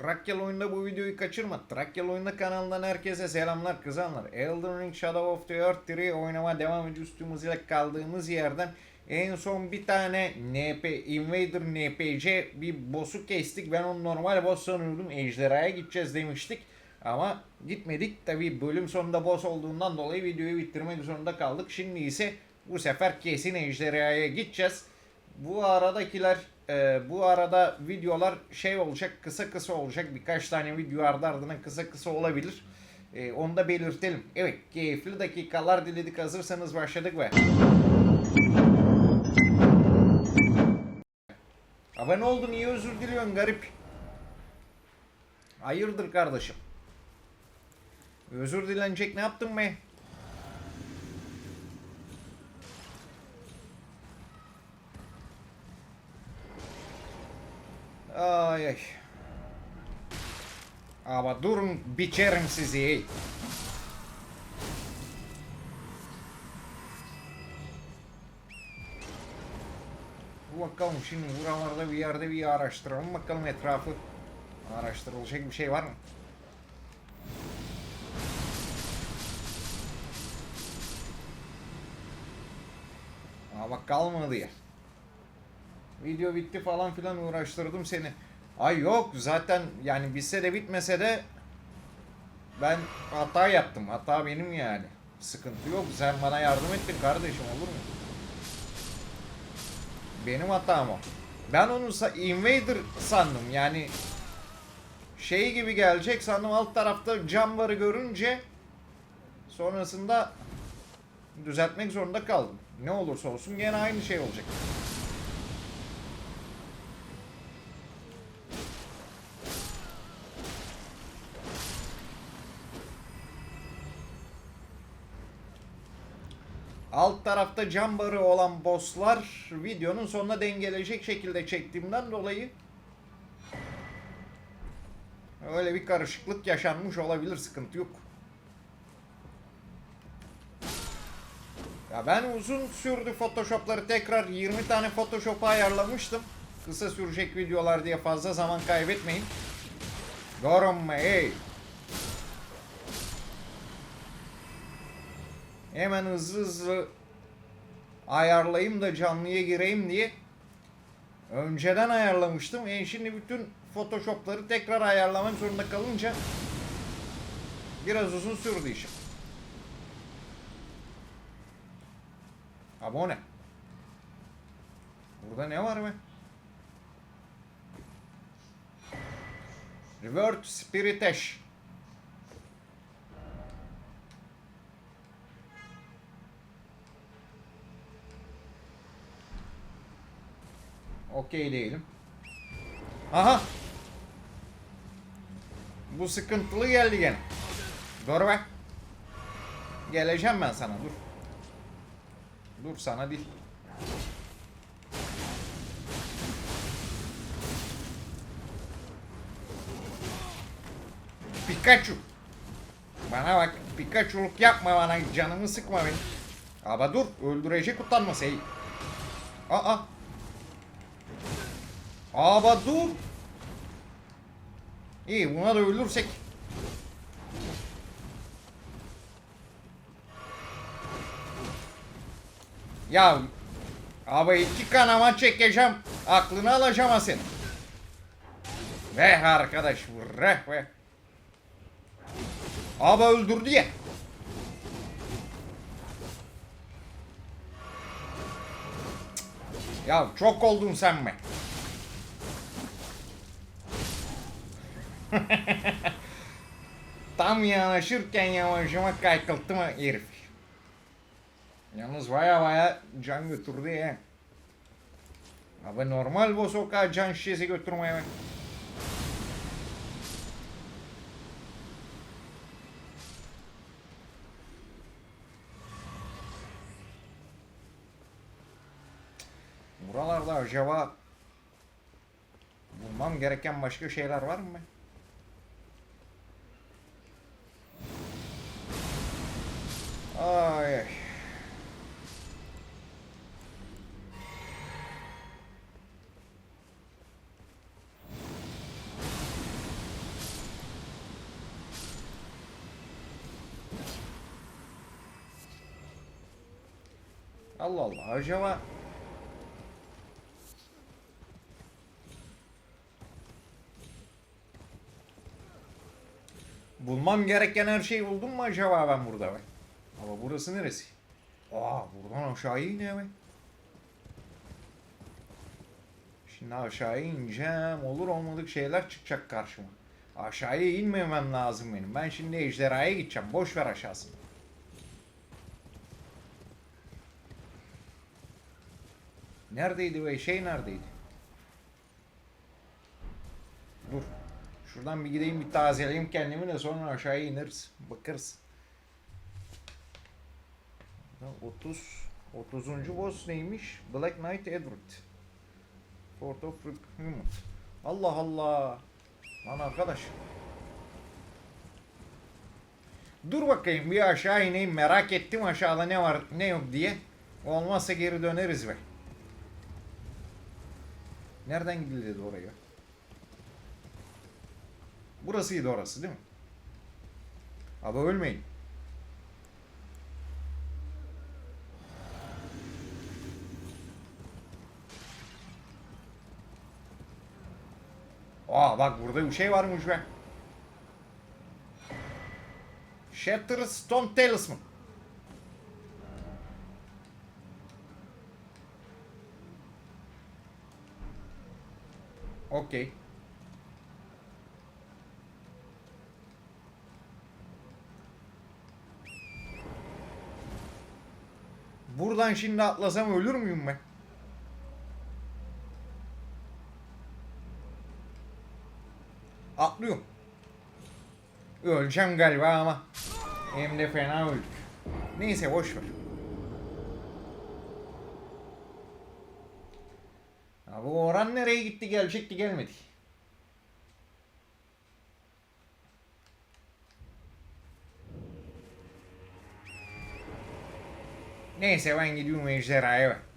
Trakyalı oyunda bu videoyu kaçırma. Trakyalı oyunda kanalından herkese selamlar kızanlar. Elden Ring Shadow of the Earth 3 oynama devam ediyoruz. Üstümüz ile kaldığımız yerden en son bir tane NP Invader NPC bir boss'u kestik. Ben onu normal boss sanıyordum. Ejderhaya gideceğiz demiştik. Ama gitmedik. Tabi bölüm sonunda boss olduğundan dolayı videoyu bitirmek zorunda kaldık. Şimdi ise bu sefer kesin ejderhaya gideceğiz. Bu aradakiler e, bu arada videolar şey olacak kısa kısa olacak birkaç tane video ardı ardına kısa kısa olabilir. E, onu da belirtelim. Evet keyifli dakikalar diledik hazırsanız başladık ve. Abi ne oldu niye özür diliyorsun garip? Hayırdır kardeşim? Özür dilenecek ne yaptın be? Ay ay. Ama durun biçerim sizi. Bakalım şimdi buralarda bir yerde bir araştıralım bakalım etrafı. Araştırılacak bir şey var mı? Bak kalmadı ya. Video bitti falan filan uğraştırdım seni. Ay yok zaten yani bitse de bitmese de ben hata yaptım. Hata benim yani. Sıkıntı yok. Sen bana yardım ettin kardeşim olur mu? Benim hatam o. Ben onu sa- Invader sandım yani şey gibi gelecek sandım alt tarafta cam varı görünce sonrasında düzeltmek zorunda kaldım. Ne olursa olsun gene aynı şey olacak. Alt tarafta cam barı olan bosslar videonun sonuna dengeleyecek şekilde çektiğimden dolayı öyle bir karışıklık yaşanmış olabilir sıkıntı yok. Ya ben uzun sürdü Photoshop'ları tekrar 20 tane Photoshop'a ayarlamıştım. Kısa sürecek videolar diye fazla zaman kaybetmeyin. Görün Hemen hızlı hızlı ayarlayayım da canlıya gireyim diye önceden ayarlamıştım. E şimdi bütün Photoshop'ları tekrar ayarlamak zorunda kalınca biraz uzun sürdü işim. Abone. Burada ne var be? Revert Spirit Ash. Okey değilim. Aha. Bu sıkıntılı geldi gene. Dur be. Geleceğim ben sana dur. Dur sana değil. Pikachu. Bana bak Pikachu'luk yapma bana canımı sıkma benim. Ama dur öldürecek utanması ey. Aa. Aba dur. İyi buna da ölürsek. Ya abi iki kanama çekeceğim. Aklını alacağım senin. Arkadaş bu reh ve. Abi öldürdü ya. Ya çok oldun sen mi? Tam yanaşırken yavaşıma kaykılttı mı herif. Yalnız baya baya can götürdü ya. Abi normal bu sokağa can şişesi götürmeye bak. Buralarda acaba bulmam gereken başka şeyler var mı? Ay ay. Allah Allah acaba Bulmam gereken her şeyi buldum mu acaba ben burada? Bak. Ama burası neresi? Aa buradan aşağıya iniyor be. Şimdi aşağıya ineceğim. Olur olmadık şeyler çıkacak karşıma. Aşağıya inmemem lazım benim. Ben şimdi ejderhaya gideceğim. Boş ver aşağısını. Neredeydi be? Şey neredeydi? Dur. Şuradan bir gideyim bir tazeleyeyim kendimi de sonra aşağıya ineriz. Bakarız. 30 30. boss neymiş? Black Knight Edward. Fort of Repayment. Allah Allah. Lan arkadaş. Dur bakayım bir aşağı ineyim merak ettim aşağıda ne var ne yok diye. Olmazsa geri döneriz be. Nereden gidildi oraya? Burasıydı orası değil mi? Abi ölmeyin. Aa bak burada bir şey varmış be. Shattered Stone Talisman. Okey. Buradan şimdi atlasam ölür müyüm ben? Atlıyorum. Öleceğim galiba ama. Hem de fena öldük. Neyse boş ver. Abi o Orhan nereye gitti gelecekti gelmedi. Neyse ben gidiyorum ejderhaya bak.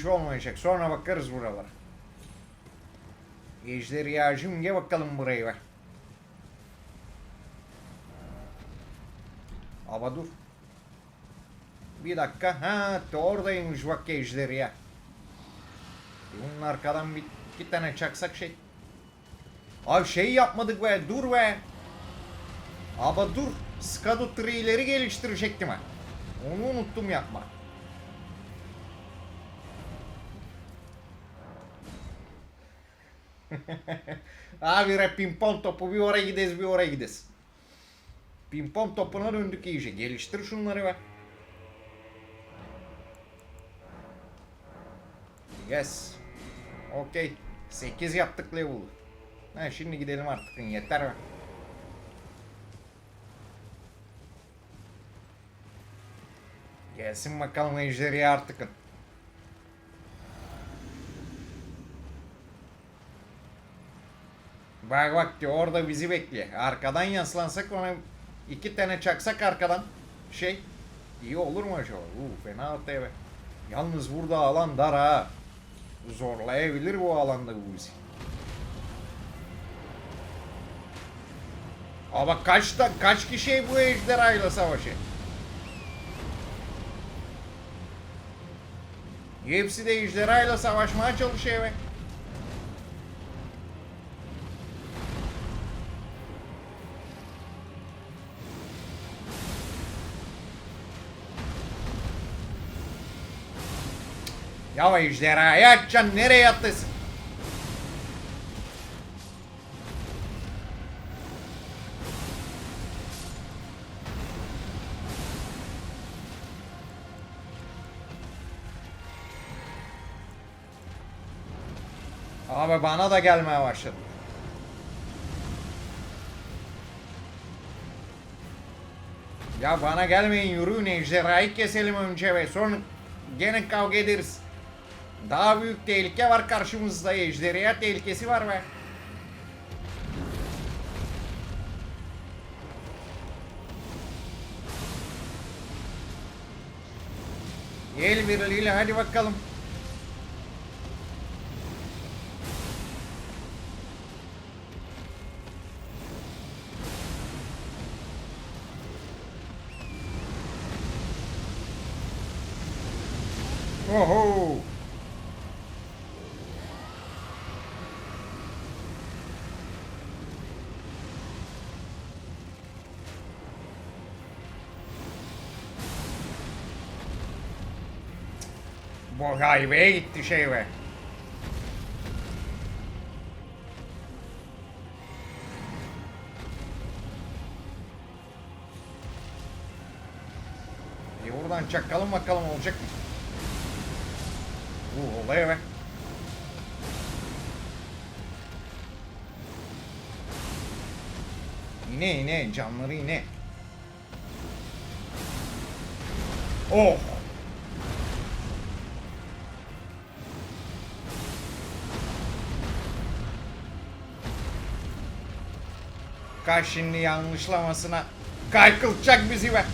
İş olmayacak. Sonra bakarız buralara. Ejderhacım gel bakalım buraya ver. Ama dur. Bir dakika. Ha oradaymış bak ejderha. Bunun arkadan bir iki tane çaksak şey. Abi şey yapmadık be dur be. Aba dur. Skadu tree'leri geliştirecektim ha. Onu unuttum yapma. Abi re pimpon topu bir oraya gideriz bir oraya gideriz. Pimpon topuna döndük iyice. Geliştir şunları be. Yes. Okey. 8 yaptık level'ı. Ha şimdi gidelim artık. Yeter be. Gelsin bakalım ejderha artık. Bak bak diyor orada bizi bekliyor. Arkadan yaslansak ona iki tane çaksak arkadan şey iyi olur mu acaba? Uu fena TV. Yalnız burada alan dar ha. Zorlayabilir bu alanda bu bizi. Ama kaç da kaç kişi bu ejderhayla savaşı? Hepsi de ejderhayla savaşmaya çalışıyor be. Ya ejderhayı açacaksın nereye attısın? Abi bana da gelmeye başladı. Ya bana gelmeyin yürüyün ejderhayı keselim önce ve sonra gene kavga ederiz. Daha büyük tehlike var karşımızda. Ejderha tehlikesi var mı? El birliğiyle hadi bakalım. Oho! Bu hayveye gitti şey be. Bir buradan çakalım bakalım olacak mı? Bu olaya be. İne ine canları ine. Oh. Kaç şimdi yanlışlamasına kaykılacak bizi be.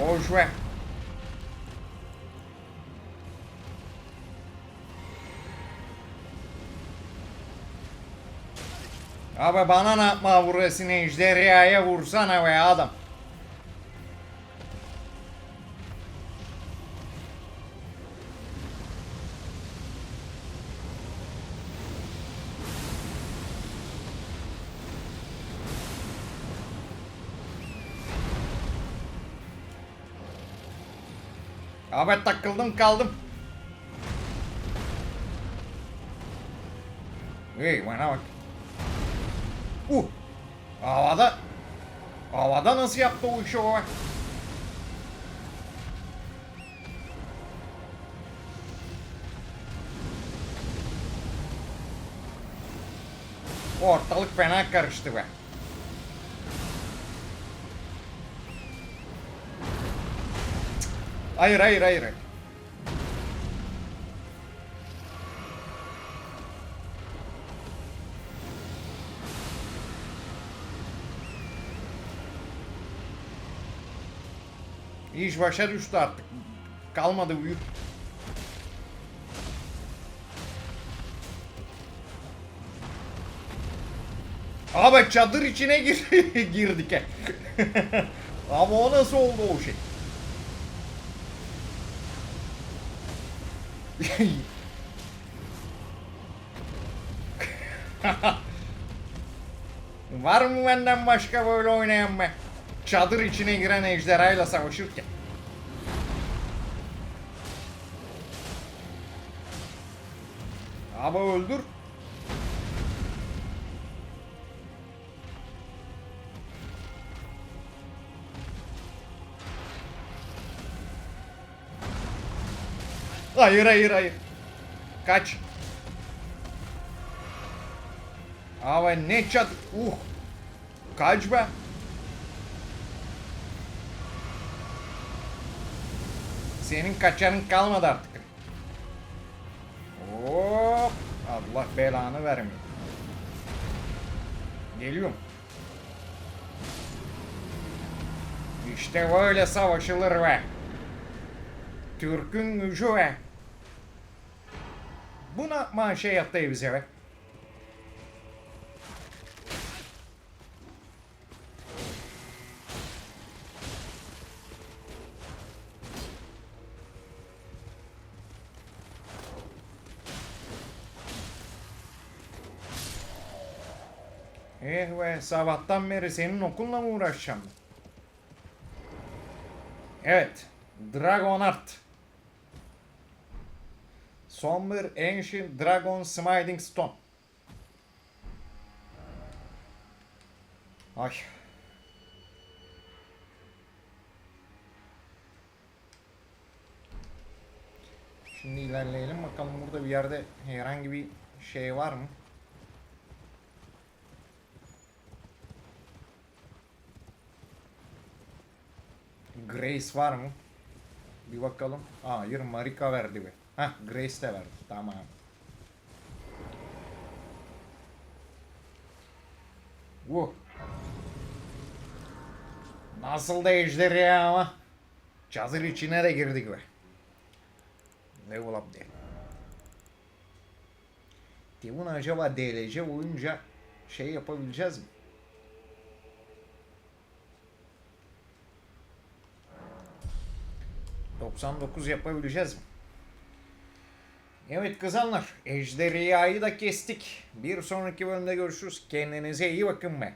Boş ver. Abi bana ne yapma vuruyorsun ejderhaya vursana be adam. Abi takıldım kaldım. Hey bana bak. Uh. Havada. Havada nasıl yaptı o işi o? Ortalık fena karıştı be. Hayır hayır hayır. İş başa düştü artık. Kalmadı büyük. Abi çadır içine gir girdik. Ama o nasıl oldu o şey? Var mı benden başka böyle oynayan be? Çadır içine giren ejderhayla savaşırken. Abi öldür. Hayır hayır hayır. Kaç. Abi ne çat... Uh. Kaç be. Senin kaçarın kalmadı artık. Hop. Allah belanı vermiyor. Geliyorum. İşte böyle savaşılır be. Türk'ün gücü be. Buna ma şey yaptı bize be. Eh be sabahtan beri senin okulla mı uğraşacağım? Evet. Dragon Bir Ancient Dragon Smiting Stone. Ay. Şimdi ilerleyelim bakalım burada bir yerde herhangi bir şey var mı? Grace var mı? Bir bakalım. Hayır Marika verdi be. Hah Grace de var. Tamam. Vuh. Nasıl da ejderi ama. Çadır içine de girdik be. Level up diye. Devon acaba DLC olunca şey yapabileceğiz mi? ...99 yapabileceğiz mi? Evet kızanlar, Ejderhayı da kestik. Bir sonraki bölümde görüşürüz. Kendinize iyi bakın be.